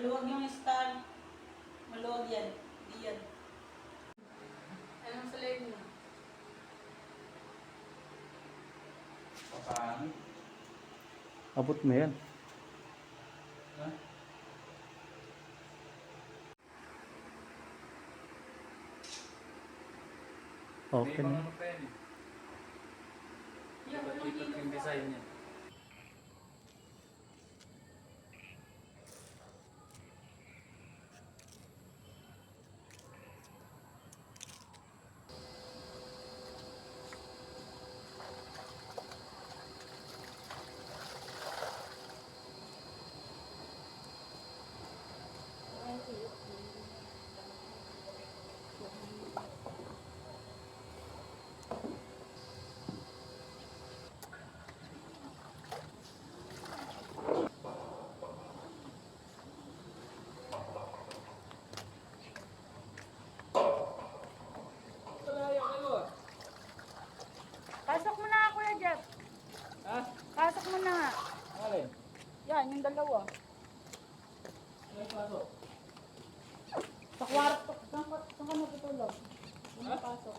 Maluwag yung star. Maluwag yan. Hindi yan. Anong sa live mo? Papangit. Abot mo yan. Ha? Okay na. yan eh. Yung design niya. Pasok mo na, Kuya Jeff. Ha? Pasok mo na nga. Alin? Yan, yung dalawa. Alin pasok? Sa kwarto. Saan ka, saan ka natutulog? Yung pasok.